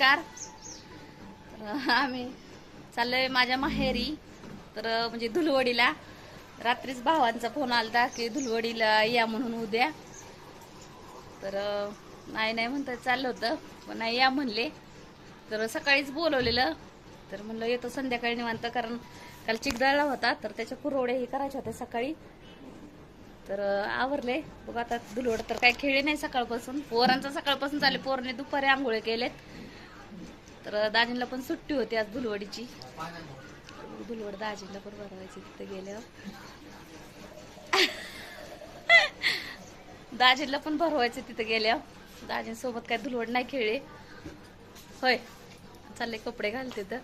नमस्कार. तर आम्ही चाललोय माझ्या माहेरी. तर म्हणजे धुलवडीला. रात्रीच भावांचा फोन आलता की धुलवडीला या म्हणून उद्या. तर नाही नाही म्हणता चाललं होतं. पण नाही या म्हणले. तर सकाळीच बोलवलेलं. तर म्हणलं येतो संध्याकाळी निवांत कारण काल चिकदाळला होता. तर त्याच्या कुरवडे हे करायचे होते सकाळी. तर आवरले. बघ आता धुलवड तर काही खेळले नाही सकाळपासून. पोरांचा सकाळपासून चालले. पोरने दुपारी आंघोळे केलेत. तर दाजींला पण सुट्टी होती आज धुलवडीची धुलवड दाजींला पण भरवायची तिथे गेल्यावर. दाजींला पण भरवायचं तिथे गेल्यावर. दाजींसोबत काय धुलवड नाही खेळले. होय चालले कपडे घालते तर.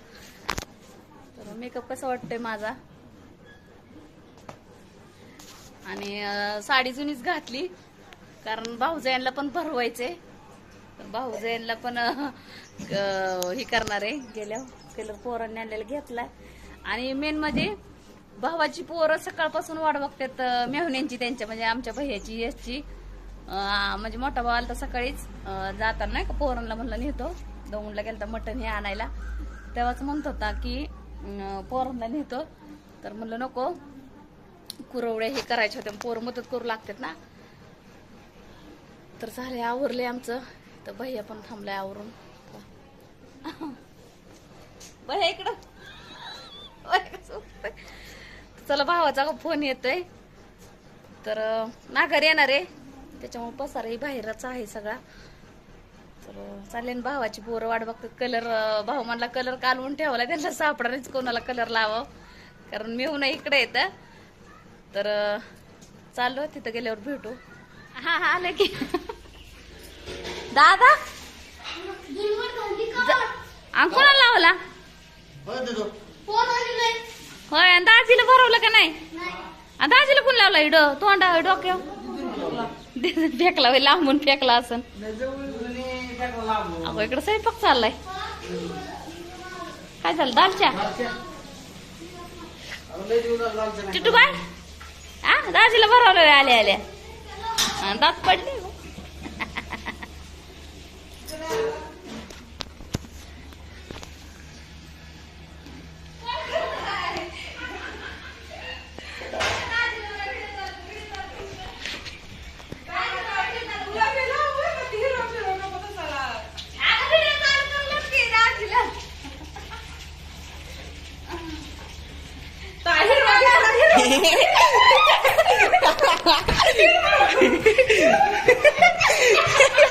मेकअप कसा वाटतोय माझा? आणि साडी जुनीच घातली. कारण भाऊजयांना पण भरवायचे भाऊजयनला पण हे करणार आहे. गेल्या कलर पोरांनी आणलेला घेतलाय. आणि मेन म्हणजे भावाची पोरं सकाळपासून वाट बघतात मेहण्यांची मेहुण्यांची त्यांच्या म्हणजे आमच्या भैयाची यशची म्हणजे मोठा भाव आला तर सकाळीच जाताना नाही का पोरांना म्हणलं नेतो. दौंडला गेलता मटण हे आणायला. तेव्हाच म्हणत होता की पोरांना नेतो. तर म्हणलं नको कुरवड्या हे करायचे होते पोर मदत करू लागतात ना. तर झाले आवरले आमचं. तर भैया पण थांबलाय आवरून. भैया इकडं. चला भावाचा फोन येतोय. तर नागर येणार आहे. त्याच्यामुळे पसाराही बाहेरच आहे सगळा. तर चालेल भावाची पोरं वाट बघतात. कलर भाऊ म्हणला कलर कालवून ठेवला. त्यांना सापडानेच कोणाला कलर लावावं. कारण मी नाही इकडे येतं. तर चाललो तिथं गेल्यावर भेटू. हा हा आले की. दादा? अंग कोणाला लावला? होय आणि दाजीला भरवलं का नाही? आणि दाजीला कोण लावला इड? तोंडा डोक्यावर? फेकला होय लांबून फेकला असन. अगो इकडं स्वयंपाक चाललाय. काय झालं दालच्या चिट्टू बाय हा दाजीला भरवलं आल्या आल्या. दात पडले? Get out! Get out!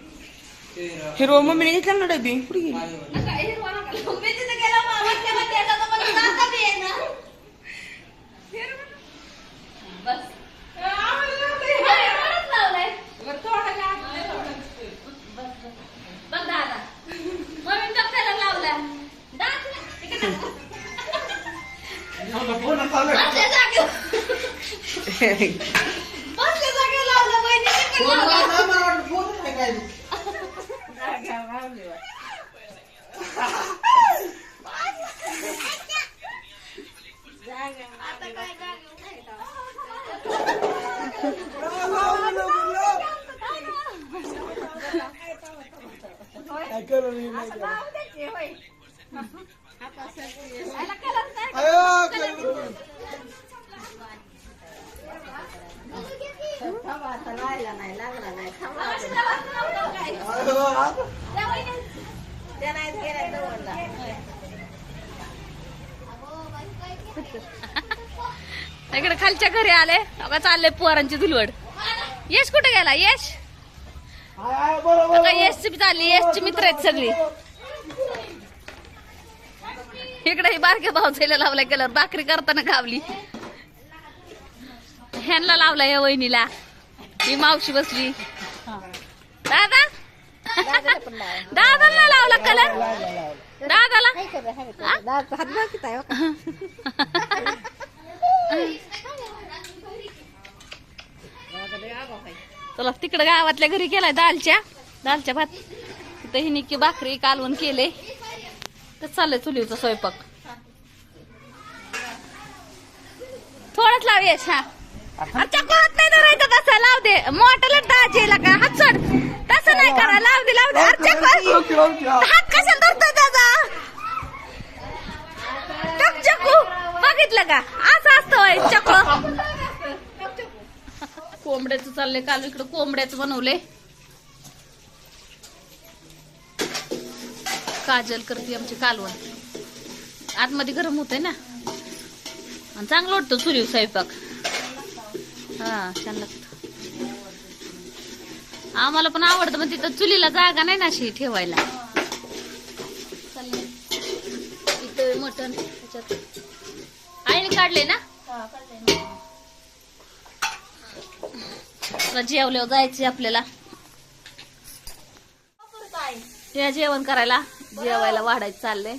हिरवा मम्मीने घेतला ना डबी? कुठे गेली? होय इकडे खालच्या घरी आले. आता चालले पोरांची धुलवड. यश कुठे गेला? यश? यशची चालली. यशची मित्र आहेत सगळी. इकडे ही बारक्या भावसाईला लावलाय केल्यावर भाकरी करताना गावली. ह्यांना लावला या वहिनीला. ही मावशी बसली. दादा? दादाला लावला कलर चला तिकडे गावातल्या घरी गेलाय दालच्या. दालच्या भात. तिथं ही निकी भाकरी कालवण केले. तर चाललंय चुलीचा स्वयंपाक. थोडंच लाव यश हा. कोणत नाही धरायचं तसं. लाव दे. मोठ्याला दाजेला का हात सोड. तसं नाही करा. लाव दे लाव दे. कोण- हात कशाला धरतोय त्याचा? का? असं असतं होय कोंबड्याचं चाललंय काल इकडं कोंबड्याचं बनवले काजल करते आमची कालवण. आतमध्ये गरम होतंय ना? आणि चांगलं वाटतं चुलीव स्वयंपाक. हा छान लागत आम्हाला पण आवडतं पण तिथं चुलीला जागा नाही ना अशी ठेवायला. चाललंय. इथं मटण त्याच्यात काढले ना? जेवल्यावर जायचे आपल्याला. या जेवण करायला. जेवायला वाढायचं चाललंय.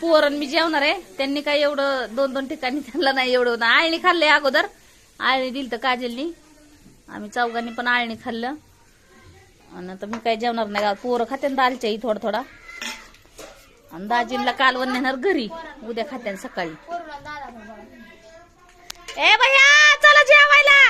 पोरण मी जेवणार आहे. त्यांनी काय एवढं दोन दोन ठिकाणी त्यांना नाही एवढं. आळणी खाल्लंय अगोदर. आळणी दिली तर काजलनी. आम्ही चौघांनी पण आळणी खाल्लं. आणि आता मी काय जेवणार नाही. पोरं खाते दालच्याही थोडा थोडा दाजींना दाजींला कालवण नेणार घरी उद्या खात्यान सकाळी. ए भैया चला जेवायला.